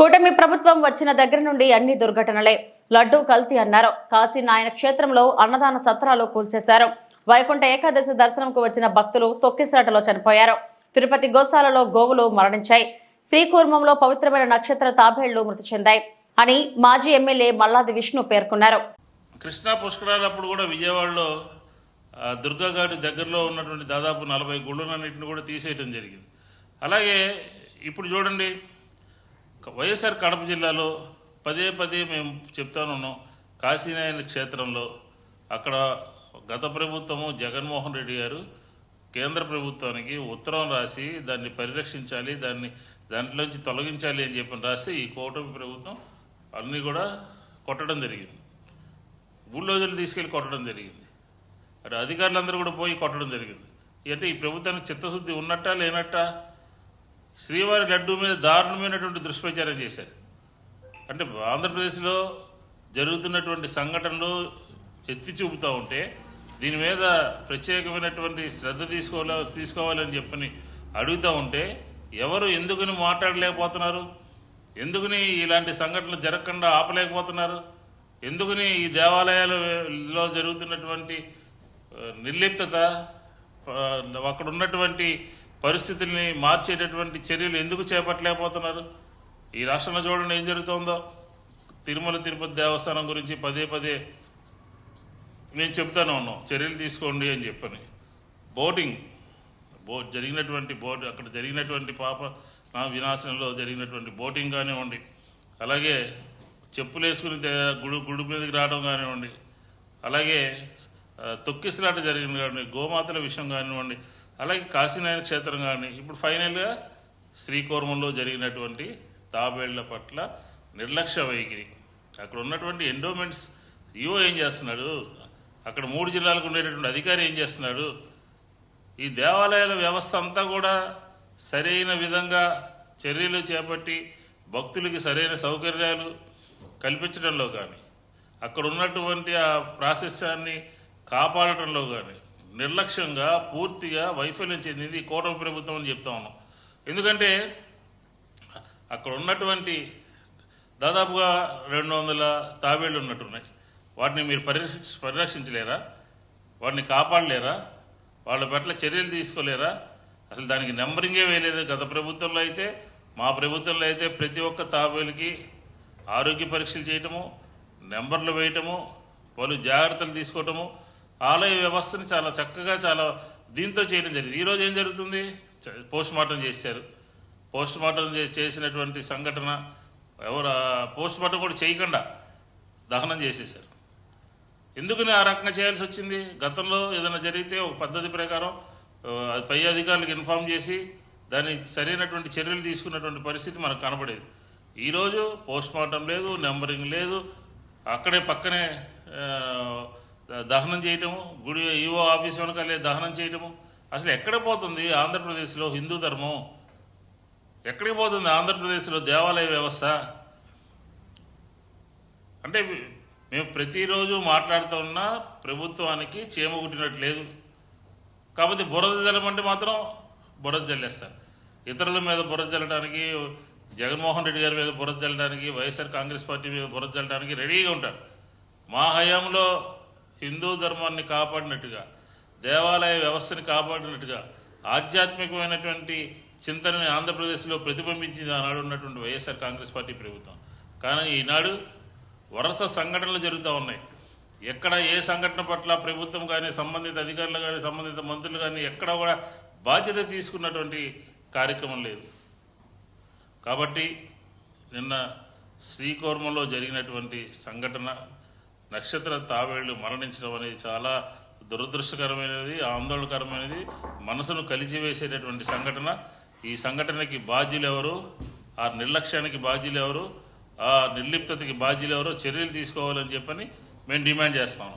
కూటమి ప్రభుత్వం వచ్చిన దగ్గర నుండి అన్ని దుర్ఘటనలే. లడ్డూ కల్తీ అన్నారు. కాశీ నాయన క్షేత్రంలో అన్నదాన సత్రాలు కూల్చేశారు. వైకుంఠ ఏకాదశి దర్శనంకు వచ్చిన భక్తులు తొక్కిసలాటలో చనిపోయారు. తిరుపతి గోశాలలో గోవులు మరణించాయి. శ్రీకూర్మంలో పవిత్రమైన నక్షత్ర తాబేళ్ళు మృతి చెందాయి అని మాజీ ఎమ్మెల్యే మల్లాది విష్ణు పేర్కొన్నారు. కృష్ణా పుష్కరాలప్పుడు కూడా విజయవాడలో దుర్గాగాడి దగ్గరలో ఉన్నటువంటి దాదాపు నలభై గుళ్ళనన్నింటిని కూడా తీసేయటం జరిగింది. అలాగే ఇప్పుడు చూడండి వైఎస్ఆర్ కడప జిల్లాలో పదే పదే మేము చెప్తానున్నాం కాశీనాయన క్షేత్రంలో అక్కడ గత ప్రభుత్వము జగన్మోహన్ రెడ్డి గారు కేంద్ర ప్రభుత్వానికి ఉత్తరం రాసి దాన్ని పరిరక్షించాలి దాన్ని దాంట్లోంచి తొలగించాలి అని చెప్పి రాసి ఈ కూటమి ప్రభుత్వం అన్నీ కూడా కొట్టడం జరిగింది. బుల్డోజర్లు తీసుకెళ్ళి కొట్టడం జరిగింది. అటు అధికారులందరూ కూడా పోయి కొట్టడం జరిగింది. అంటే ఈ ప్రభుత్వానికి చిత్తశుద్ధి ఉన్నట్టా లేనట్టా శ్రీవారి లడ్డూ మీద దారుణమైనటువంటి దుష్ప్రచారం చేశారు. అంటే ఆంధ్రప్రదేశ్లో జరుగుతున్నటువంటి సంఘటనలు ఎత్తి చూపుతూ ఉంటే దీని మీద ప్రత్యేకమైనటువంటి శ్రద్ధ తీసుకోవాల తీసుకోవాలని చెప్పని అడుగుతూ ఉంటే ఎవరు ఎందుకుని మాట్లాడలేకపోతున్నారు? ఎందుకుని ఇలాంటి సంఘటనలు జరగకుండా ఆపలేకపోతున్నారు? ఎందుకుని ఈ దేవాలయాలలో జరుగుతున్నటువంటి నిర్లిప్తత అక్కడ ఉన్నటువంటి పరిస్థితుల్ని మార్చేటటువంటి చర్యలు ఎందుకు చేపట్టలేకపోతున్నారు? ఈ రాష్ట్రంలో చూడండి ఏం జరుగుతోందో. తిరుమల తిరుపతి దేవస్థానం గురించి పదే పదే నేను చెప్తాను ఉన్నాం. చర్యలు తీసుకోండి అని చెప్పని. బోటింగ్ బో జరిగినటువంటి బోట్ అక్కడ జరిగినటువంటి పాప నా వినాశనంలో జరిగినటువంటి బోటింగ్ కానివ్వండి అలాగే చెప్పులు వేసుకుని గుడి గుడి మీదకి రావడం కానివ్వండి అలాగే తొక్కిసలాట జరిగిన కానివ్వండి గోమాతల విషయం కానివ్వండి అలాగే కాశీనాయన క్షేత్రం కానీ ఇప్పుడు ఫైనల్గా శ్రీకోర్మంలో జరిగినటువంటి తాబేళ్ళ పట్ల నిర్లక్ష్య వైఖరి. అక్కడ ఉన్నటువంటి ఎండోమెంట్స్ ఈవో ఏం చేస్తున్నాడు? అక్కడ మూడు జిల్లాలకు ఉండేటటువంటి అధికారి ఏం చేస్తున్నాడు? ఈ దేవాలయాల వ్యవస్థ అంతా కూడా సరైన విధంగా చర్యలు చేపట్టి భక్తులకి సరైన సౌకర్యాలు కల్పించడంలో కానీ అక్కడ ఉన్నటువంటి ఆ ప్రాశస్యాన్ని కాపాడటంలో కానీ నిర్లక్ష్యంగా పూర్తిగా వైఫల్యం చెందింది ఈ కూటమి ప్రభుత్వం అని చెప్తా ఉన్నాం. ఎందుకంటే అక్కడ ఉన్నటువంటి దాదాపుగా రెండు వందల తాబేళ్ళు ఉన్నట్టున్నాయి. వాటిని మీరు పరిరక్ష పరిరక్షించలేరా? వాటిని కాపాడలేరా? వాళ్ళ పట్ల చర్యలు తీసుకోలేరా? అసలు దానికి నెంబరింగే వేయలేదు గత ప్రభుత్వంలో అయితే. మా ప్రభుత్వంలో అయితే ప్రతి ఒక్క తాబేలుకి ఆరోగ్య పరీక్షలు చేయటము నెంబర్లు వేయటము పలు జాగ్రత్తలు తీసుకోవటము ఆలయ వ్యవస్థని చాలా చక్కగా చాలా దీంతో చేయడం జరిగింది. ఈరోజు ఏం జరుగుతుంది? పోస్ట్ మార్టం చేశారు. పోస్ట్ మార్టం చేసినటువంటి సంఘటన ఎవరు పోస్ట్ మార్టం కూడా చేయకుండా దహనం చేసేశారు. ఎందుకని ఆ రకంగా చేయాల్సి వచ్చింది? గతంలో ఏదైనా జరిగితే ఒక పద్ధతి ప్రకారం అది పై అధికారులకు ఇన్ఫామ్ చేసి దానికి సరైనటువంటి చర్యలు తీసుకున్నటువంటి పరిస్థితి మనకు కనబడేది. ఈరోజు పోస్ట్ మార్టం లేదు నెంబరింగ్ లేదు. అక్కడే పక్కనే దహనం చేయటము గుడి ఈవో ఆఫీస్ వెనకాలే దహనం చేయటము. అసలు ఎక్కడ పోతుంది ఆంధ్రప్రదేశ్లో హిందూ ధర్మం? ఎక్కడికి పోతుంది ఆంధ్రప్రదేశ్లో దేవాలయ వ్యవస్థ? అంటే మేము ప్రతిరోజు మాట్లాడుతూ ఉన్నా ప్రభుత్వానికి చీమ కుట్టినట్టు లేదు కాకపోతే బురద జల్లమంటే మాత్రం బురద జల్లేస్తారు. ఇతరుల మీద బురద జల్లడానికి జగన్మోహన్ రెడ్డి గారి మీద బురద జల్లడానికి వైఎస్ఆర్ కాంగ్రెస్ పార్టీ మీద బురద జల్లడానికి రెడీగా ఉంటారు. మా హయాంలో హిందూ ధర్మాన్ని కాపాడినట్టుగా దేవాలయ వ్యవస్థని కాపాడినట్టుగా ఆధ్యాత్మికమైనటువంటి చింతనని ఆంధ్రప్రదేశ్లో ప్రతిబింబించింది ఆనాడు ఉన్నటువంటి వైఎస్ఆర్ కాంగ్రెస్ పార్టీ ప్రభుత్వం. కానీ ఈనాడు వరుస సంఘటనలు జరుగుతూ ఉన్నాయి. ఎక్కడ ఏ సంఘటన పట్ల ప్రభుత్వం కానీ సంబంధిత అధికారులు కానీ సంబంధిత మంత్రులు కానీ ఎక్కడ కూడా బాధ్యత తీసుకున్నటువంటి కార్యక్రమం లేదు. కాబట్టి నిన్న శ్రీకోర్మలో జరిగినటువంటి సంఘటన నక్షత్ర తావేళ్ళు మరణించడం అనేది చాలా దురదృష్టకరమైనది ఆందోళనకరమైనది. మనసును కలిచివేసేటటువంటి సంఘటన. ఈ సంఘటనకి బాధ్యులు ఎవరు? ఆ నిర్లక్ష్యానికి బాధ్యులు ఎవరు? ఆ నిర్లిప్తకి బాధ్యులు ఎవరో? చర్యలు తీసుకోవాలని చెప్పని మేము డిమాండ్ చేస్తాం.